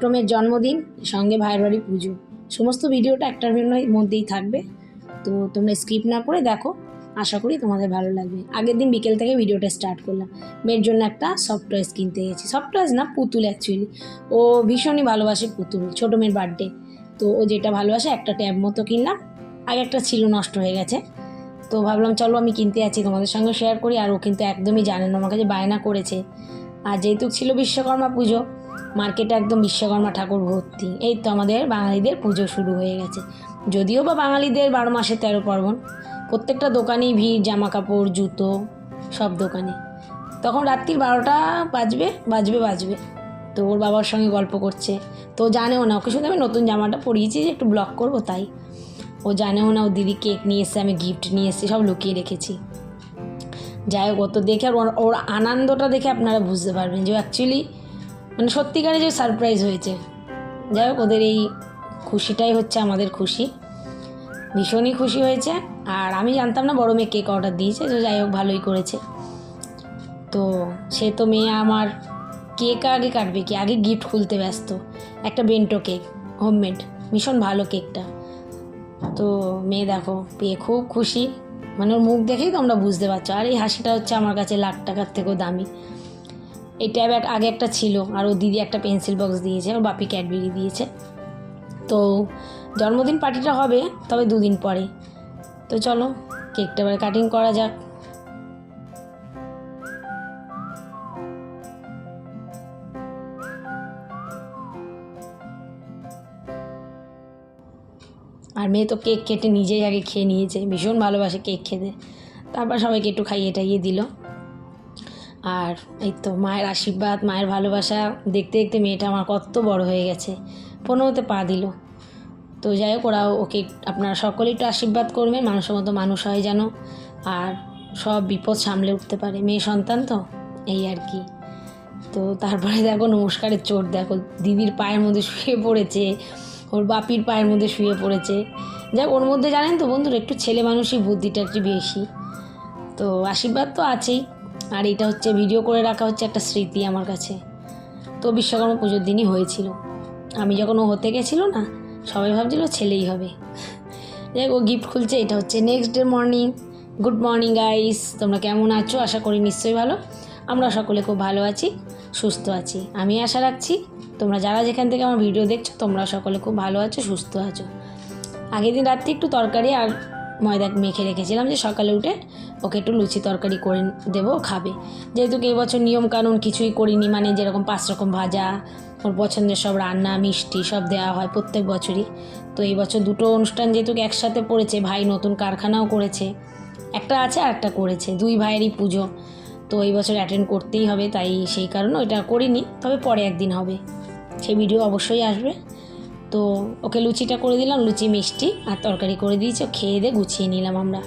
ছোটো মেয়ের জন্মদিন, সঙ্গে ভাইয়ের বাড়ি পুজো। সমস্ত ভিডিওটা একটার মধ্যেই থাকবে। তো তোমরা স্কিপ না করে দেখো। আশা করি তোমাদের ভালো লাগবে। আগের দিন বিকেল থেকে ভিডিওটা স্টার্ট করলাম। মেয়ের জন্য একটা সফট টয়েস কিনতে গেছি। সফট টয়েস না, পুতুল অ্যাকচুয়ালি ও ভীষণই ভালোবাসে পুতুল। ছোটো মেয়ের বার্থডে তো ও যেটা ভালোবাসে, একটা ট্যাব মতো কিনলাম। আগে একটা ছিল, নষ্ট হয়ে গেছে। তো ভাবলাম, চলো আমি কিনতে যাচ্ছি। তোমাদের সঙ্গে শেয়ার করি। আর ও কিন্তু একদমই জানে না আমার কাছে বায়না করেছে। আর যেহেতু ছিল বিশ্বকর্মা পুজো মার্কেটে একদম বিশ্বকর্মা ঠাকুর ভর্তি। এই তো আমাদের বাঙালিদের পুজো শুরু হয়ে গেছে। যদিও বা বাঙালিদের বারো মাসে তেরো পার্বণ, প্রত্যেকটা দোকানেই ভিড় জামা কাপড় জুতো, সব দোকানে। তখন রাত্রির বারোটা বাজবে বাজবে বাজবে। তো ওর বাবার সঙ্গে গল্প করছে। তো জানেও না, ওকে শুধু আমি নতুন জামাটা পরিয়েছি যে একটু ব্লক করব তাই। ও জানেও না, ও দিদি কেক নিয়ে এসে আমি গিফট নিয়ে এসেছি, সব লুকিয়ে রেখেছি। যাই হোক, ও তো দেখে ওর আনন্দটা দেখে আপনারা বুঝতে পারবেন যে অ্যাকচুয়ালি মানে সত্যিকারে যে সারপ্রাইজ হয়েছে। যাই হোক, ওদের এই খুশিটাই হচ্ছে আমাদের খুশি। ভীষণই খুশি হয়েছে। আর আমি জানতাম না বড় মেয়ে কেক অর্ডার দিয়েছে, তো যাই হোক, ভালোই করেছে। তো সে তো মেয়ে আমার কেক আগে কাটবে কি? আগে গিফট খুলতে ব্যস্ত। একটা বেন্টো কেক হোমমেড ভীষণ ভালো কেকটা তো মেয়ে দেখো, পেয়ে খুব খুশি। মানে ওর মুখ দেখেই তোমরা বুঝতে পারছ। আর এই হাসিটা হচ্ছে আমার কাছে লাখ টাকার থেকেও দামি। এই ট্যাব আগে একটা ছিল আর ও দিদি একটা পেন্সিল বক্স দিয়েছে, ওর বাপি ক্যাডবেরি দিয়েছে। তো জন্মদিন পার্টিটা হবে, তবে দুদিন পরে। তো চলো, কেকটা এবার কাটিং করা যাক। আর মেয়ে তো কেক কেটে নিজেই আগে খেয়ে নিয়েছে, ভীষণ ভালোবাসে কেক খেতে। তারপর সবাইকে একটু খাইয়ে টাইয়ে দিল। আর এই তো মায়ের আশীর্বাদ, মায়ের ভালোবাসা, দেখতে দেখতে মেয়েটা আমার কত বড় হয়ে গেছে। পনেরোতে পা দিল। তো যাই হোক ওরা ওকে, আপনারা সকলেই একটু আশীর্বাদ করবেন, মানুষের মতো মানুষ হয় যেন। আর সব বিপদ সামলে উঠতে পারে। মেয়ে সন্তান তো? এই আর কি। তো তারপরে দেখো নমস্কারের চোট দেখো, দিদির পায়ের মধ্যে শুয়ে পড়েছে, ওর বাপির পায়ের মধ্যে শুয়ে পড়েছে। যাক ওর মধ্যে জানেন তো বন্ধুরা, একটু ছেলে মানুষই বুদ্ধিটা একটু বেশি। তো আশীর্বাদ তো আছেই। আর এটা হচ্ছে ভিডিও করে রাখা হচ্ছে একটা স্মৃতি আমার কাছে। তো বিশ্বকর্মা পুজোর দিনই হয়েছিল। আমি যখন ও হতে গেছিল না, সবাই ভাবছিল ছেলেই হবে। যাই ও গিফট খুলছে, এটা হচ্ছে next day morning good morning guys তোমরা কেমন আছো? আশা করি নিশ্চয়ই ভালো। আমরা সকলে খুব ভালো আছি, সুস্থ আছি। আমি আশা রাখছি, তোমরা যারা যেখান থেকে আমার ভিডিও দেখছ, তোমরা সকলে খুব ভালো আছো, সুস্থ আছো। আগের দিন রাত্রে একটু তরকারি আর ময়দা মেখে রেখেছিলাম যে সকালে উঠে ওকে একটু লুচি তরকারি করে দেবো খাবে। যেহেতু কি এবছর নিয়মকানুন কিছুই করিনি মানে যেরকম পাঁচ রকম ভাজা, ওর পছন্দের সব রান্না, মিষ্টি সব দেওয়া হয় প্রত্যেক বছরই। তো এই বছর দুটো অনুষ্ঠান যেহেতু একসাথে পড়েছে, ভাই নতুন কারখানাও করেছে, একটা আছে আর একটা করেছে, দুই ভাইয়েরই পুজো। তো এই বছর অ্যাটেন্ড করতেই হবে, তাই সেই কারণে ওইটা করিনি, তবে পরে একদিন হবে। সেই ভিডিও অবশ্যই আসবে। তো ওকে লুচিটা করে দিলাম, লুচি মিষ্টি আর তরকারি করে দিয়েছি খেয়ে দিয়ে গুছিয়ে নিলাম আমরা।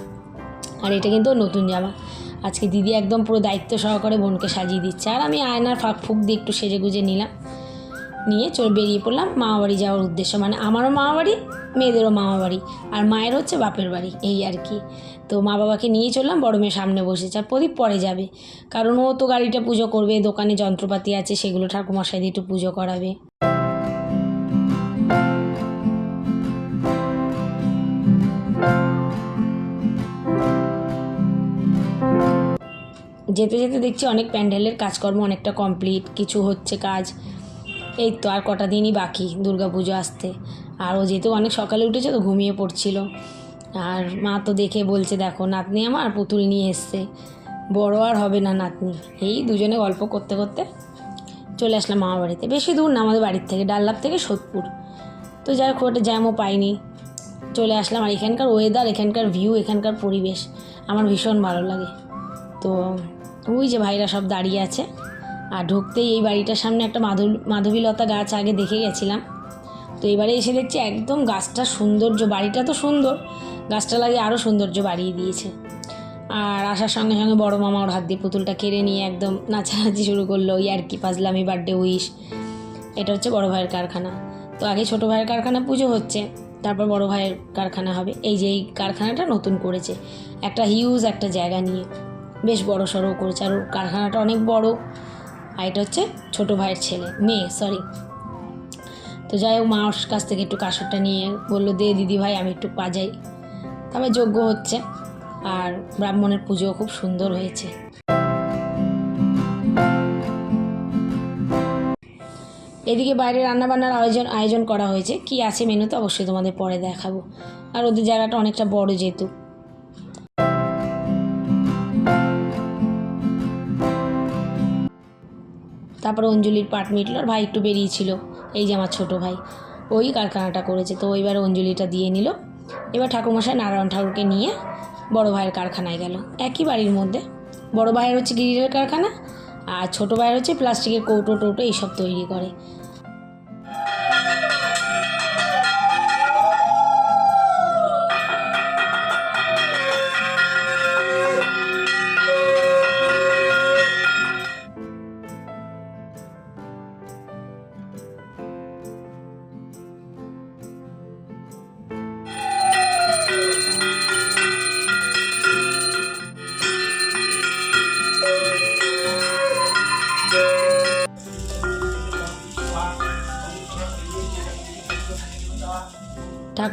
আর এটা কিন্তু নতুন জামা। আজকে দিদি একদম পুরো দায়িত্ব সহকারে বোনকে সাজিয়ে দিচ্ছে। আর আমি আয়নার ফাঁক ফুক দিয়ে একটু সেজে গুজে নিলাম। নিয়ে চল বেরিয়ে পড়লাম মামা বাড়ি যাওয়ার উদ্দেশ্য। মানে আমারও মামা বাড়ি মেয়েদেরও মামা বাড়ি আর মায়ের হচ্ছে বাপের বাড়ি, এই আর কি। তো মা বাবাকে নিয়ে চললাম, বড় মেয়ে সামনে বসেছে। আর প্রদীপ পরে যাবে। কারণ ও তো গাড়িটা পুজো করবে, দোকানে যন্ত্রপাতি আছে, সেগুলো ঠাকুমশাই দিয়ে একটু পুজো করাবে। যেতে যেতে দেখছি অনেক প্যান্ডেলের কাজকর্ম অনেকটা কমপ্লিট কিছু হচ্ছে কাজ। এই তো আর কটা দিনই বাকি দুর্গা পুজো আসতে। আর ও যেহেতু অনেক সকালে উঠেছে তো ঘুমিয়ে পড়ছিল। আর মা তো দেখে বলছে, দেখো, নাতনি আমার পুতুল নিয়ে এসছে। বড় আর হবে না নাতনি। এই দুজনে গল্প করতে করতে চলে আসলাম মামা বাড়িতে। বেশি দূর না, আমাদের বাড়ির থেকে ডাল্লাভ থেকে সোদপুর। তো হোক, খুব একটা জ্যামও পাইনি। চলে আসলাম। আর এখানকার ওয়েদার এখানকার ভিউ এখানকার পরিবেশ আমার ভীষণ ভালো লাগে। তো ওই যে ভাইরা সব দাঁড়িয়ে আছে। আর ঢুকতেই এই বাড়িটার সামনে একটা মাধব, মাধবীলতা গাছ আগে দেখে গেছিলাম। তো এবারে এসে দেখছি একদম গাছটার সৌন্দর্য, বাড়িটা তো সুন্দর, গাছটা লাগে আরও সৌন্দর্য বাড়িয়ে দিয়েছে। আর আসার সঙ্গে সঙ্গে বড় মামা ওর হাত দিয়ে পুতুলটা কেড়ে নিয়ে একদম নাচানাচি শুরু করল, ওই আর কি, পাজলামি বার্থডে উইশ এটা হচ্ছে বড় ভাইয়ের কারখানা। তো আগে ছোট ভাইয়ের কারখানা পুজো হচ্ছে, তারপর বড় ভাইয়ের কারখানা হবে। এই যে এই কারখানাটা নতুন করেছে, একটা হিউজ একটা জায়গা নিয়ে। বেশ বড় সড়ো করেছে। আর ওর কারখানাটা অনেক বড়। আর এটা হচ্ছে ছোট ভাইয়ের ছেলে, মেয়ে সরি তো যাই হোক মার কাছ থেকে একটু কাসরটা নিয়ে বলল, দে দিদি ভাই, আমি একটু বাজাই। তবে যজ্ঞ হচ্ছে। আর ব্রাহ্মণের পুজো খুব সুন্দর হয়েছে। এদিকে বাইরে রান্নাবান্নার আয়োজন আয়োজন করা হয়েছে। কি আছে মেনুতে অবশ্যই তোমাদের পরে দেখাবো। আর ওদের জায়গাটা অনেকটা বড় যেহেতু। তারপরে অঞ্জলির পাট মিটল আর ভাই একটু বেরিয়েছিল। এই যে আমার ছোটো ভাই, ওই কারখানাটা করেছে। তো এবার অঞ্জলিটা দিয়ে নিল। এবার ঠাকুরমশাই নারায়ণ ঠাকুরকে নিয়ে বড় ভাইয়ের কারখানায় গেল। একই বাড়ির মধ্যে। বড় ভাইয়ের হচ্ছে গিরিলের কারখানা আর ছোটো ভাইয়ের হচ্ছে প্লাস্টিকের কৌটো টৌটো এইসব তৈরি করে।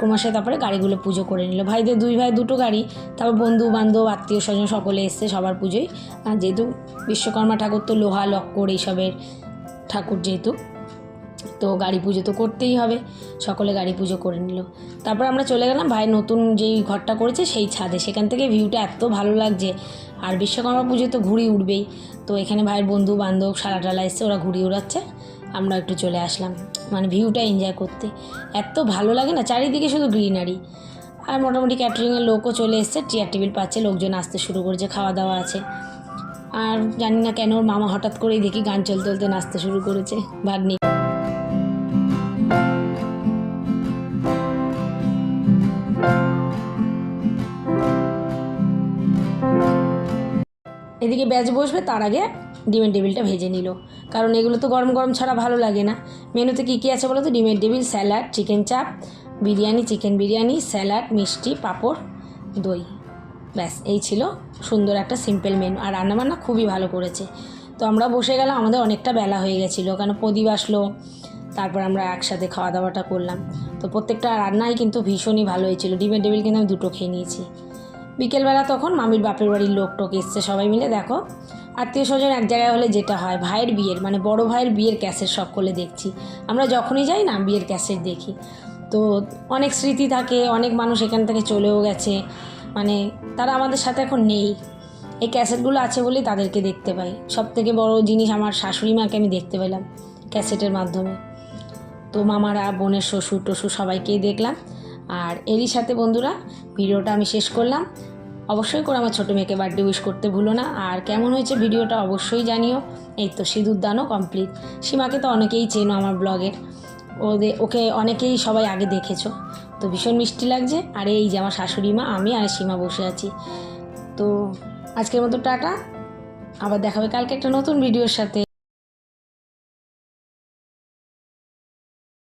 ঠাকুরমশাই তারপরে গাড়িগুলো পুজো করে নিল। ভাইদের দুই ভাই, দুটো গাড়ি, তারপর বন্ধু বান্ধব, আত্মীয় স্বজন সকলে এসছে সবার পুজোয়। আর যেহেতু বিশ্বকর্মা ঠাকুর তো লোহা, লক্কর এইসবের ঠাকুর যেহেতু, তো গাড়ি পুজো তো করতেই হবে। সকলে গাড়ি পুজো করে নিল। তারপর আমরা চলে গেলাম, ভাই নতুন যেই ঘরটা করেছে সেই ছাদে। সেখান থেকে ভিউটা এত ভালো লাগছে। আর বিশ্বকর্মা পুজো তো ঘুড়ি উঠবেই। তো এখানে ভাইয়ের বন্ধু বান্ধব সালা টালা এসছে, ওরা ঘুড়ি উড়াচ্ছে আমরা একটু চলে আসলাম। মানে ভিউটা এনজয় করতে। এত ভালো লাগে না, চারিদিকে শুধু গ্রিনারি আর মোটামুটি ক্যাটারিংয়ের লোকও চলে এসছে চেয়ার টেবিল পাচ্ছে, লোকজন আসতে শুরু করছে খাওয়া দাওয়া আছে। আর জানি না কেন ওর মামা হঠাৎ করেই দেখি গান চলতে চলতে নাচতে শুরু করেছে, ভাগ্নি। এদিকে ব্যাচ বসবে, তার আগে ডিমের টেবিলটা ভেজে নিল। কারণ এগুলো তো গরম গরম ছাড়া ভালো লাগে না। মেনুতে কী কী আছে বলো তো? ডিমের টেবিল, স্যালাড, চিকেন চাপ, বিরিয়ানি, চিকেন বিরিয়ানি, স্যালাড, মিষ্টি, পাঁপড়, দই। ব্যাস, এই ছিল সুন্দর একটা সিম্পল মেনু আর রান্নাবান্না খুবই ভালো করেছে। তো আমরা বসে গেলাম, আমাদের অনেকটা বেলা হয়ে গেছিল। কারণ প্রদীপ আসলো, তারপর আমরা একসাথে খাওয়া দাওয়াটা করলাম। তো প্রত্যেকটা রান্নাই কিন্তু ভীষণই ভালো হয়েছিল। ডিমের টেবিল কিন্তু আমি দুটো খেয়ে নিয়েছি। বিকেলবেলা তখন মামির বাপের বাড়ির লোক টোক এসছে সবাই মিলে, দেখো। আত্মীয় স্বজন এক জায়গায় হলে যেটা হয়, ভাইয়ের বিয়ের মানে বড় ভাইয়ের বিয়ের ক্যাসেট সকলে দেখছি। আমরা যখনই যাই না, বিয়ের ক্যাসেট দেখি। তো অনেক স্মৃতি থাকে, অনেক মানুষ এখান থেকে চলেও গেছে। মানে তারা আমাদের সাথে এখন নেই। এই ক্যাসেটগুলো আছে বলেই তাদেরকে দেখতে পাই। সব থেকে বড় জিনিস আমার শাশুড়ি মাকে আমি দেখতে পেলাম ক্যাসেটের মাধ্যমে। তো মামারা, বোনের শ্বশুর টশুর সবাইকেই দেখলাম। আর এরই সাথে বন্ধুরা, ভিডিওটা আমি শেষ করলাম। অবশ্যই করে আমার ছোটো মেয়েকে বার্থডে উইশ করতে ভুলো না। আর কেমন হয়েছে ভিডিওটা অবশ্যই জানিও। এই তো সিঁদুর দানও কমপ্লিট সীমাকে তো অনেকেই চেনো আমার ব্লগের ওদের ওকে অনেকেই সবাই আগে দেখেছ। তো ভীষণ মিষ্টি লাগছে। আর এই যে আমার শাশুড়ি মা, আমি আর সীমা বসে আছি। তো আজকের মতো টাটা। আবার দেখাবে কালকে একটা নতুন ভিডিওর সাথে।